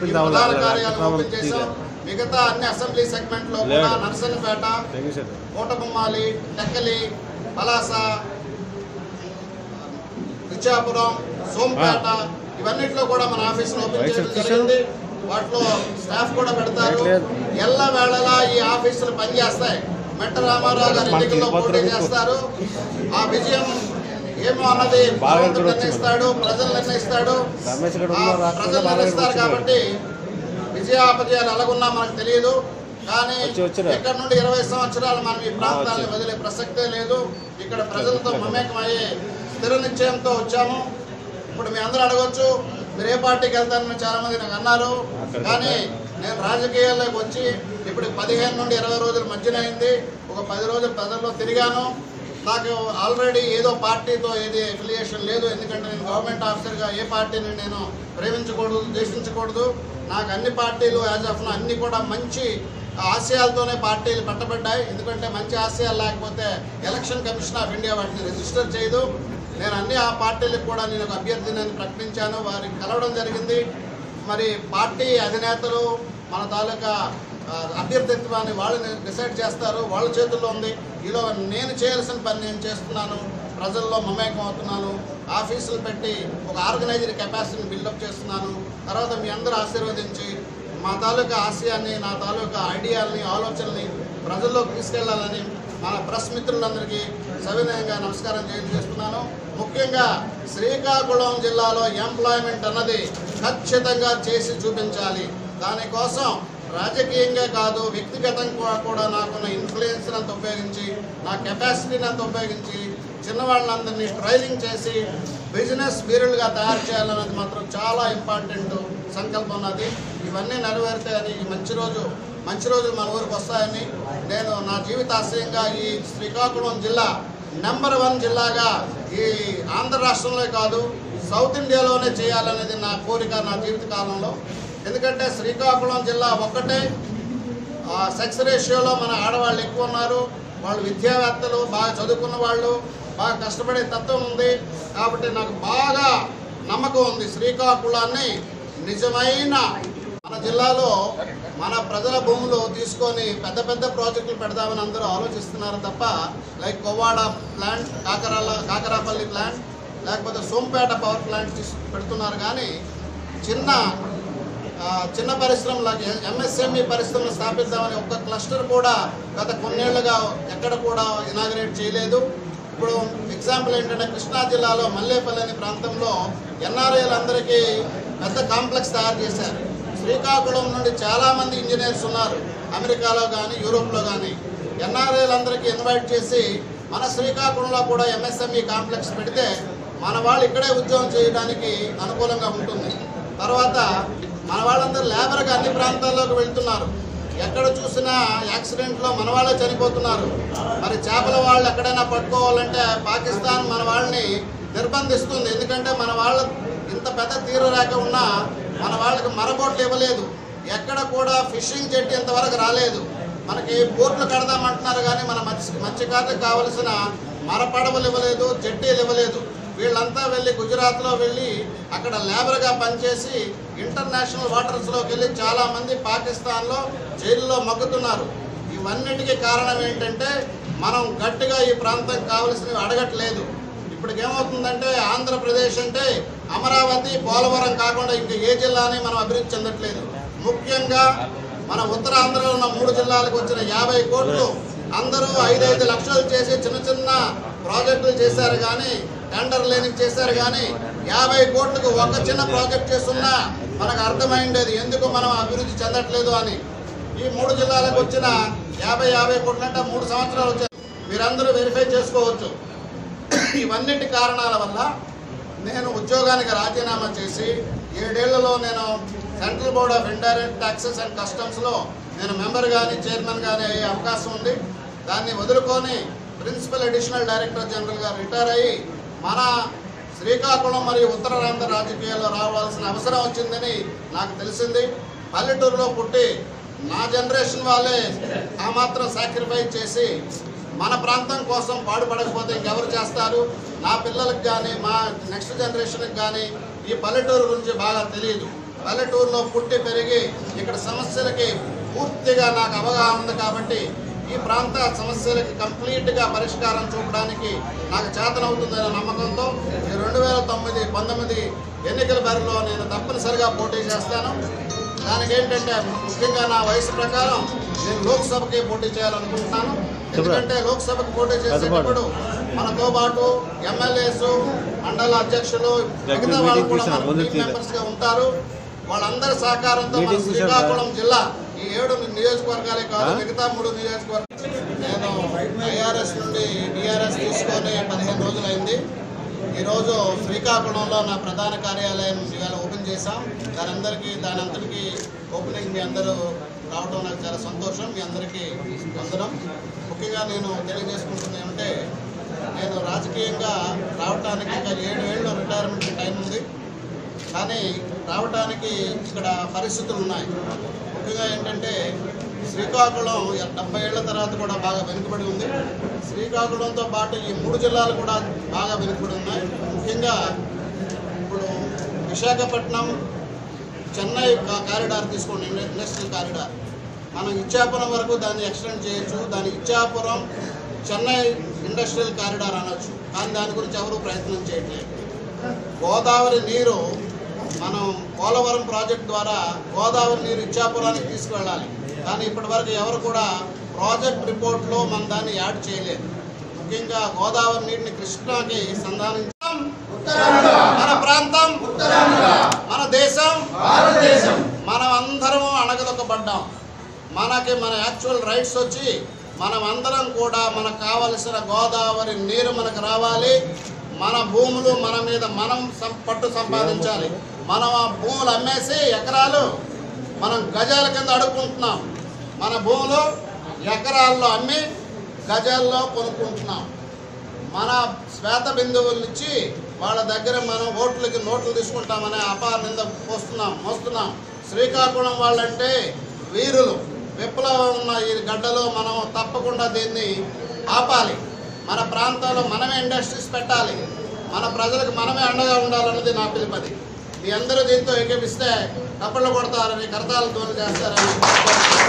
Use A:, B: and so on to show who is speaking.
A: ప్రధాన? కార్యాలయం ఓపెన్ చేశాం. మిగతా అన్ని అసెంబ్లీ సెగ్మెంట్లో కూడా
B: తెంగేశారు.
A: కోటబొమ్మాలి టెక్కలి పలాస ఇచ్చాపురం సోంపేట ఇవన్నిట్లో కూడా మన ఆఫీసులు ఓపెన్ చేయడం? జరిగింది వాటిలో స్టాఫ్ కూడా పెడతారు. ఎల్ల వేళలా ఈ ఆఫీసులు పనిచేస్తాయి మెట్ట రామారావు గారు ఎన్నికల్లో పోటీ. చేస్తారు ఆ విజయం ఏమో అన్నది నిర్ణయిస్తాడు ప్రజలు నిర్ణయిస్తాడు ప్రజలు నిర్ణయిస్తారు. కాబట్టి విజయాపజయాలు ఎలాగున్నా మనకు తెలియదు. కానీ. ఇక్కడ నుండి ఇరవై సంవత్సరాలు మనం ఈ ప్రాంతాలను
B: వచ్చి.
A: వదిలే ప్రసక్తే లేదు. ఇక్కడ ప్రజలతో మమేకమయ్యే స్థిర నిశ్చయంతో వచ్చాము. ఇప్పుడు మీ అందరూ అడగొచ్చు మీరు ఏ పార్టీకి వెళ్తారని చాలా మంది నాకు అన్నారు. కానీ నేను రాజకీయాల్లోకి వచ్చి ఇప్పుడు పదిహేను నుండి ఇరవై రోజుల మధ్యన అయింది. ఒక పది రోజులు ప్రజల్లో తిరిగాను. నాకు ఆల్రెడీ ఏదో పార్టీతో ఏది ఎఫిలియేషన్ లేదు. ఎందుకంటే నేను గవర్నమెంట్ ఆఫీసర్గా ఏ పార్టీని నేను ప్రేమించకూడదు ద్వేషించకూడదు నాకు అన్ని పార్టీలు యాజ్ ఆఫ్ అన్ని కూడా మంచి ఆశయాలతోనే పార్టీలు పట్టబడ్డాయి. ఎందుకంటే మంచి ఆశయాలు లేకపోతే ఎలక్షన్ కమిషన్ ఆఫ్ ఇండియా వాటిని రిజిస్టర్ చేయదు. నేను అన్ని ఆ పార్టీలకు కూడా నేను ఒక అభ్యర్థిని ప్రకటించాను. వారికి కలవడం జరిగింది. మరి పార్టీ అధినేతలు మన తాలూకా అభ్యర్థిత్వాన్ని వాళ్ళు డిసైడ్ చేస్తారు. వాళ్ళ చేతుల్లో ఉంది. ఈలో నేను చేయాల్సిన పని నేను చేస్తున్నాను. ప్రజల్లో మమేకం అవుతున్నాను. ఆఫీసులు పెట్టి ఒక ఆర్గనైజర్ కెపాసిటీని బిల్డప్ చేస్తున్నాను. తర్వాత మీ అందరూ ఆశీర్వదించి మా తాలూకా ఆశయాన్ని నా తాలూకా ఐడియాల్ని ఆలోచనల్ని ప్రజల్లోకి తీసుకెళ్ళాలని మన ప్రెస్ మిత్రులందరికీ సవినయంగా నమస్కారం చేస్తున్నాను. ముఖ్యంగా శ్రీకాకుళం జిల్లాలో ఎంప్లాయ్మెంట్ అన్నది ఖచ్చితంగా చేసి చూపించాలి. దానికోసం రాజకీయంగా కాదు వ్యక్తిగతంగా కూడా నాకున్న ఇన్ఫ్లుయెన్స్ని అంత ఉపయోగించి నా కెపాసిటీని అంత ఉపయోగించి చిన్నవాళ్ళందరినీ ట్రైలింగ్ చేసి బిజినెస్ వీరులుగా తయారు చేయాలన్నది మాత్రం చాలా ఇంపార్టెంట్ సంకల్పం ఉన్నది ఇవన్నీ నెరవేరుతాయని ఈ మంచి రోజు మంచి రోజులు మన ఊరికి వస్తాయని నేను నా జీవితాశ్రయంగా ఈ శ్రీకాకుళం జిల్లా నెంబర్ వన్ జిల్లాగా ఈ ఆంధ్ర రాష్ట్రంలో కాదు సౌత్ ఇండియాలోనే చేయాలనేది నా కోరిక నా జీవిత కాలంలో ఎందుకంటే శ్రీకాకుళం జిల్లా ఒక్కటే. సెక్స్ రేషియోలో మన ఆడవాళ్ళు ఎక్కువ ఉన్నారు. వాళ్ళు విద్యావేత్తలు బాగా చదువుకున్న వాళ్ళు బాగా కష్టపడే తత్వం ఉంది. కాబట్టి నాకు బాగా నమ్మకం ఉంది శ్రీకాకుళాన్ని. నిజమైన మన జిల్లాలో మన ప్రజల భూములు తీసుకొని పెద్ద పెద్ద ప్రాజెక్టులు పెడదామని అందరూ ఆలోచిస్తున్నారు తప్ప like Kovvada plant Kakarala Kakarapalli plant లేకపోతే సోంపేట పవర్ ప్లాంట్ తీసు పెడుతున్నారు. కానీ చిన్న చిన్న పరిశ్రమలకు ఎంఎస్ఎంఈ పరిశ్రమలు స్థాపిద్దామని ఒక్క క్లస్టర్ కూడా గత కొన్నేళ్ళుగా ఎక్కడ కూడా ఇనాగ్రేట్ చేయలేదు. ఇప్పుడు ఎగ్జాంపుల్ ఏంటంటే కృష్ణా జిల్లాలో మల్లేపల్లి అనే ప్రాంతంలో ఎన్ఆర్ఐలందరికీ పెద్ద కాంప్లెక్స్ తయారు చేశారు. శ్రీకాకుళం నుండి చాలామంది ఇంజనీర్స్ ఉన్నారు. అమెరికాలో కానీ యూరోప్లో కానీ ఎన్ఆర్ఐలందరికీ ఇన్వైట్ చేసి మన శ్రీకాకుళంలో కూడా ఎంఎస్ఎంఈ కాంప్లెక్స్ పెడితే మన వాళ్ళు ఇక్కడే ఉద్యోగం చేయడానికి అనుకూలంగా ఉంటుంది. తర్వాత మన వాళ్ళందరూ లేబర్గా అన్ని ప్రాంతాల్లోకి వెళ్తున్నారు. ఎక్కడ చూసినా యాక్సిడెంట్లో మన వాళ్ళే చనిపోతున్నారు. మరి చేపల వాళ్ళు ఎక్కడైనా పట్టుకోవాలంటే పాకిస్తాన్ మన వాళ్ళని నిర్బంధిస్తుంది. ఎందుకంటే మన వాళ్ళ ఇంత పెద్ద తీరరేఖ ఉన్నా మన వాళ్ళకి మరబోట్లు ఇవ్వలేదు. ఎక్కడ కూడా ఫిషింగ్ జెట్ ఇంతవరకు రాలేదు. మనకి బోట్లు కడదామంటున్నారు కానీ మన మత్స్య మత్స్యకారులకు కావలసిన మరపడవలు ఇవ్వలేదు జెట్టీలు ఇవ్వలేదు. వీళ్ళంతా వెళ్ళి గుజరాత్లో వెళ్ళి అక్కడ లేబర్గా పనిచేసి ఇంటర్నేషనల్ వాటర్స్లోకి వెళ్ళి చాలామంది పాకిస్తాన్లో జైల్లో మగ్గుతున్నారు. ఇవన్నిటికీ కారణం ఏంటంటే మనం గట్టిగా ఈ ప్రాంతం కావలసినవి అడగట్లేదు. ఇప్పుడు ఏమవుతుందంటే ఆంధ్రప్రదేశ్ అంటే అమరావతి పోలవరం కాకుండా ఇంకా ఏ జిల్లాని మనం అభివృద్ధి చెందట్లేదు. ముఖ్యంగా మన ఉత్తరాంధ్రలో ఉన్న మూడు జిల్లాలకు వచ్చిన యాభై కోట్లు అందరూ ఐదైదు లక్షలు చేసి చిన్న చిన్న ప్రాజెక్టులు చేశారు కానీ టెండర్ లేని చేశారు కానీ యాభై కోట్లకు ఒక చిన్న ప్రాజెక్ట్ చేస్తున్నా మనకు అర్థమైండేది. ఎందుకు మనం అభివృద్ధి చెందట్లేదు అని? ఈ మూడు జిల్లాలకు వచ్చిన యాభై యాభై కోట్లంటే మూడు సంవత్సరాలు వచ్చాయి. మీరందరూ వెరిఫై చేసుకోవచ్చు. ఇవన్నిటి కారణాల వల్ల నేను ఉద్యోగానికి రాజీనామా చేసి ఏడేళ్ళలో నేను central board of indirect taxes and కస్టమ్స్లో నేను మెంబర్ కానీ చైర్మన్ కానీ అయ్యే అవకాశం ఉంది. దాన్ని వదులుకొని ప్రిన్సిపల్ అడిషనల్ డైరెక్టర్ జనరల్గా రిటైర్ అయ్యి మన శ్రీకాకుళం మరియు ఉత్తరాంధ్ర రాజకీయాల్లో రావాల్సిన అవసరం వచ్చిందని నాకు తెలిసింది. పల్లెటూరులో పుట్టి నా జనరేషన్ వాళ్ళే ఆ మాత్రం సాక్రిఫైస్ చేసి మన ప్రాంతం కోసం పాడుపడకపోతే ఇంకెవరు చేస్తారు? నా పిల్లలకు కానీ మా నెక్స్ట్ జనరేషన్కి కానీ ఈ పల్లెటూరు గురించి బాగా తెలియదు పల్లెటూరులో పుట్టి పెరిగి ఇక్కడ సమస్యలకి పూర్తిగా నాకు అవగాహన ఉంది కాబట్టి ఈ ప్రాంత సమస్యలకి కంప్లీట్గా పరిష్కారం చూపడానికి నాకు చేతనవుతుందనే నమ్మకంతో ఈ రెండు వేల తొమ్మిది పంతొమ్మిది ఎన్నికల బరిలో నేను తప్పనిసరిగా పోటీ చేస్తాను. దానికి ఏంటంటే ముఖ్యంగా నా వయసు ప్రకారం నేను లోక్సభకి పోటీ చేయాలనుకుంటున్నాను. ఎందుకంటే లోక్సభకి పోటీ చేసేటప్పుడు మనతో పాటు ఎమ్మెల్యేస్ మండల అధ్యక్షులు మిగతా వాళ్ళు కూడా మన టీం మెంబర్స్గా ఉంటారు. వాళ్ళందరి సహకారంతో మన శ్రీకాకుళం జిల్లా ఈ ఏడు నియోజకవర్గాలే కాదు మిగతా మూడు నియోజకవర్గాలు నేను ఐఆర్ఎస్ నుండి డిఆర్ఎస్ తీసుకొని పదిహేను రోజులైంది. ఈరోజు శ్రీకాకుళంలో నా ప్రధాన కార్యాలయం ఇవాళ ఓపెన్ చేశాం. దాని అందరికీ దాని అందరికీ ఓపెనింగ్ మీ అందరూ రావడం నాకు చాలా సంతోషం. మీ అందరికీ వందనం. ముఖ్యంగా నేను తెలియజేసుకుంటుంది ఏమంటే నేను రాజకీయంగా రావడానికి ఇంకా ఏడు ఏళ్ళు రిటైర్మెంట్ టైం ఉంది. కానీ రావడానికి ఇక్కడ పరిస్థితులు ఉన్నాయి. ముఖ్యంగా ఏంటంటే శ్రీకాకుళం డెబ్బై ఏళ్ళ తర్వాత కూడా బాగా వెనుకబడి ఉంది. శ్రీకాకుళంతో పాటు ఈ మూడు జిల్లాలు కూడా బాగా వెనుకబడి ఉన్నాయి. ముఖ్యంగా ఇప్పుడు విశాఖపట్నం చెన్నై కారిడార్ తీసుకోండి ఇండస్ట్రియల్ కారిడార్. మనం ఇచ్చాపురం వరకు దాన్ని ఎక్స్టెండ్ చేయొచ్చు. దాని ఇచ్చాపురం చెన్నై ఇండస్ట్రియల్ కారిడార్ అనొచ్చు. కానీ దాని గురించి ఎవరు ప్రయత్నం చేయట్లేదు. గోదావరి నీరు మనం పోలవరం ప్రాజెక్ట్ ద్వారా గోదావరి నీరు ఇచ్చాపురానికి తీసుకువెళ్ళాలి. కానీ ఇప్పటివరకు ఎవరు కూడా ప్రాజెక్ట్ రిపోర్ట్లో మనం దాన్ని యాడ్ చేయలేదు. ముఖ్యంగా గోదావరి నీటిని కృష్ణాకి సంధానించడం మన ప్రాంతం మన దేశం మనం అందరం అణగదొక్కబడ్డాం మనకి మన యాక్చువల్ రైట్స్ వచ్చి మనం అందరం కూడా మనకు కావలసిన గోదావరి నీరు మనకు రావాలి. మన భూములు మన మీద మనం సం- పట్టు సంపాదించాలి. మనం ఆ భూములు అమ్మేసి ఎకరాలు మనం గజాల కింద అడుక్కుంటున్నాం. మన భూములు ఎకరాల్లో అమ్మి గజాల్లో కొనుక్కుంటున్నాం. మన శ్వేత బిందువులు ఇచ్చి వాళ్ళ దగ్గర మనం ఓట్లకి నోట్లు తీసుకుంటామనే అపార నింద పోస్తున్నాం మోస్తున్నాం. శ్రీకాకుళం వాళ్ళంటే వీరులు. విప్లవం ఉన్న ఈ గడ్డలో మనం తప్పకుండా దీన్ని ఆపాలి. మన ప్రాంతంలో మనమే ఇండస్ట్రీస్ పెట్టాలి. మన ప్రజలకు మనమే అండగా ఉండాలన్నది నా పిలుపది మీ అందరూ దీంతో ఏకేపిస్తే కప్పళ్ళు కొడతారని కరతాలు తోలు చేస్తారని